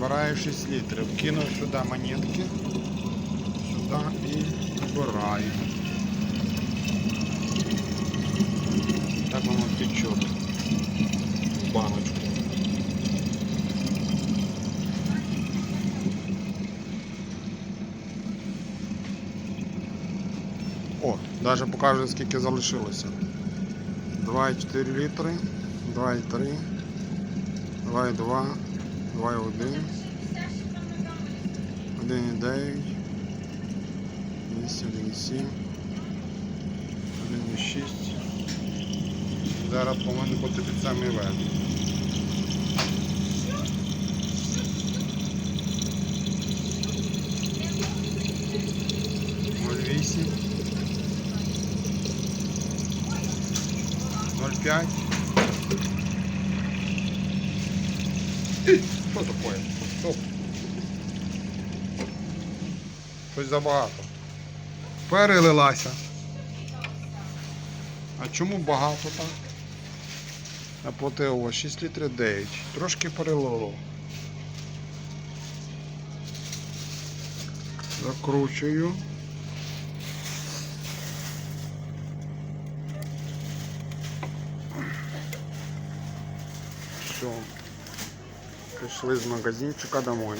Набираю 6 літрів. Кину сюди монетки. Сюди і набираю. Так воно течет в баночку. О, даже покаже скільки залишилося. 2,4 літри, 2,3, 2,2, 2,1, 1,9, 8, 1,7, 1,6. Зараз повинен бути під самий верх. Вісім. 0,5. Що таке? Стоп. Щось забагато. Перелилася. А чому багато так? Наплатило 6 літрів 9. Трошки перелило. Закручую. Все. Пришли из магазинчика домой.